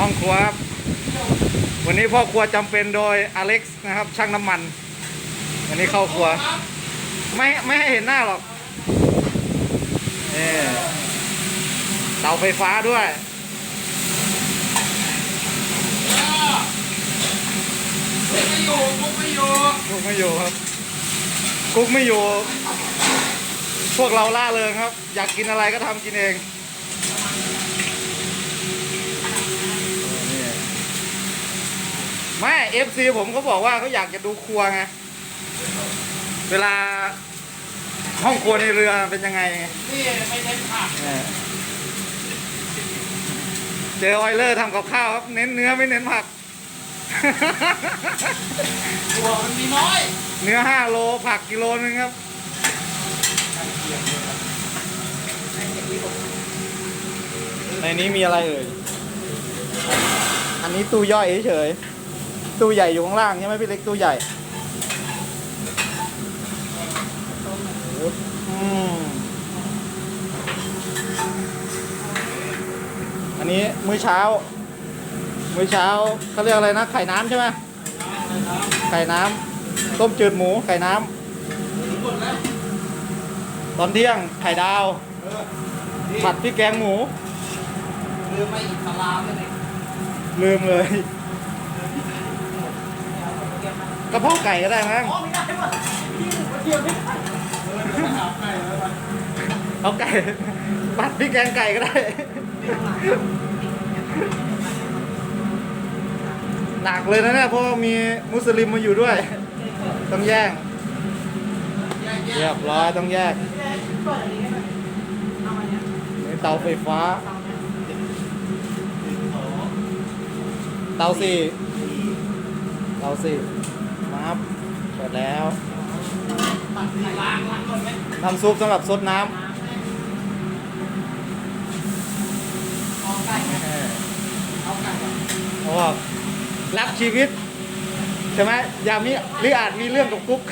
ห้องครัวครับ วันนี้พ่อครัวจำเป็นโดยอเล็กซ์นะครับ ช่างน้ำมัน วันนี้เข้าครัว ไม่ไม่ให้เห็นหน้าหรอกนี่เตาไฟฟ้าด้วยไม่อยู่มุกไม่อยู่กุ๊กไม่อยู่ครับ กุ๊กไม่อยู่ พวกเราล่าเริงครับ อยากกินอะไรก็ทำกินเอง ไม่เอฟซีผมเขาบอกว่าเขาอยากจะดูครัวไง เวลาห้องครัวในเรือเป็นยังไงนี่ไม่เน้นผักเนี่ยเจอออยเลอร์ทำกับข้าวครับ เน้นเนื้อไม่เน้นผัก ตัวมันมีน้อยเนื้อห้าโลผักกิโลนึงครับ ในนี้มีอะไรเอ่ย อันนี้ตู้ย่อยเฉยๆ ตู้ใหญ่อยู่ข้างล่างใช่ไหมพี่เล็กตู้ใหญ่อืมอันนี้มื้อเช้า มื้อเช้าเขาเรียกอะไรนะ ไข่น้ำใช่ไหมไข่น้ำต้มจืดหมูไข่น้ำตอนเที่ยงไข่ดาว ผัดพริกแกงหมู ลืมไปอิสลามเลยลืมเลย กระเพาะไก่ก็ได้มั้งเอาไก่แล้วมัดพริกแกงไก่ก็ได้หนักเลยนะเนี่ยเพราะว่ามีมุสลิมมาอยู่ด้วย ต้องแยกเรียบร้อยต้องแยกเตาไฟฟ้า เตาสี่เตาสี่ มาบเปิดแล้วตัดไข่ล้างล้างก่อนไหมน้ำซุปสำหรับซดน้เอาไก่ไหมำเอาไก่ก่อนเพราะว่ารักชีวิต ใช่ไหมยามิหรืออาจมีเรื่องกับกุ๊ก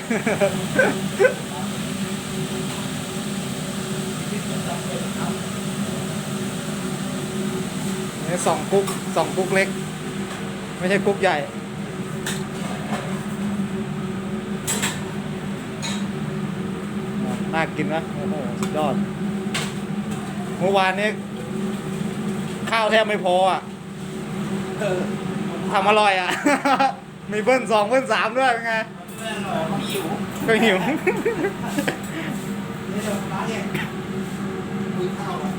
นี่สองกุ๊กสองกุ๊กเล็ก ไม่ใช่กุ๊กใหญ่ น่ากินนะโอ้โหสุดยอด เมื่อวานนี้ข้าวแทบไม่พออะเออทำอร่อยอะ มีเบิ้ลสองเบิ้ลสามด้วยเป็นไงแม่หน่อยมันหิวก็หิวนี่จะร้านเนี่ยคุยข้าวอะ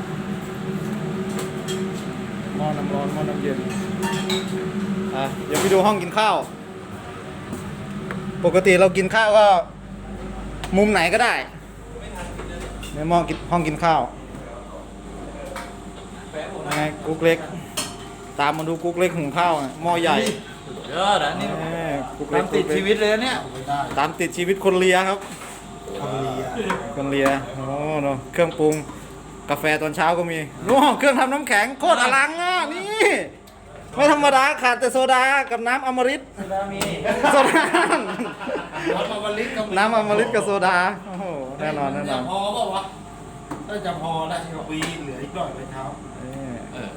หม้อน้ำร้อนหม้อน้ำเย็น อะ เดี๋ยวไปดูห้องกินข้าว ปกติเรากินข้าวก็ มุมไหนก็ได้ ในหม้อกินห้องกินข้าวยังไงกุ๊กเล็ก ตามมาดูกุ๊กเล็กหุงข้าวอะหม้อใหญ่เยอะนะนี่แหม่กุ๊กเล็ตากมติดชีวิตเลยนะเนี่ยตามติดชีวิตคนเลียครับคนเลียคนเลียโอ้โนเครื่องปรุง กาแฟตอนเช้าก็มีโอ้เครื่องทำน้ำแข็งโคตรอลังอะนี่ ไม่ธรรมดาขาดแต่โซดากับน้ำอมฤตมีโซดาน้ำอมฤตก็มีน้ำอมฤตกับโซดา โอ้โห แน่นอนแน่นอน พอเปล่าวะถ้าจะพอได้ที่ปีเหลืออีกหน่อยไปเช้านี่เออ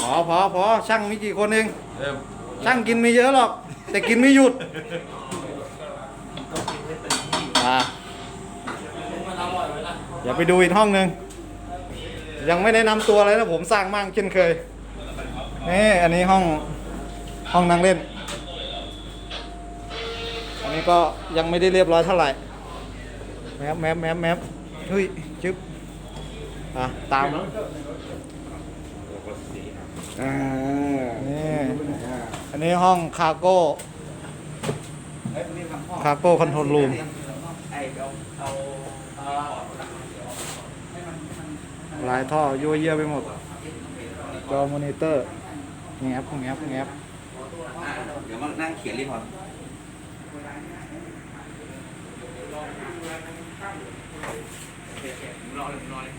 พอพอพอช่างมีกี่คนเอง เออช่างกินไม่เยอะหรอก แต่กินไม่หยุดก็กินให้เต็มที่อะมันอร่อยไหมล่ะอย่าไปดูอีกห้องหนึ่งยังไม่แนะนำตัวเลยนะผมสร้างมั่งเช่นเคยนี่อันนี้ห้องห้องนั่งเล่น อันนี้ก็ยังไม่ได้เรียบร้อยเท่าไหร่ แมปแมปแมปแมปเฮ้ยจึ๊บอะตามอ่านี่อันนี้ห้องคาร์โก้คาร์โก้คอนโทรลรูมหลายท่อยั่วเยี่ยไปหมด จอมอนิเตอร์แงบแงบแงบเดี๋ยวมานั่งเขียนรีพอร์ต รอเลยรอเลย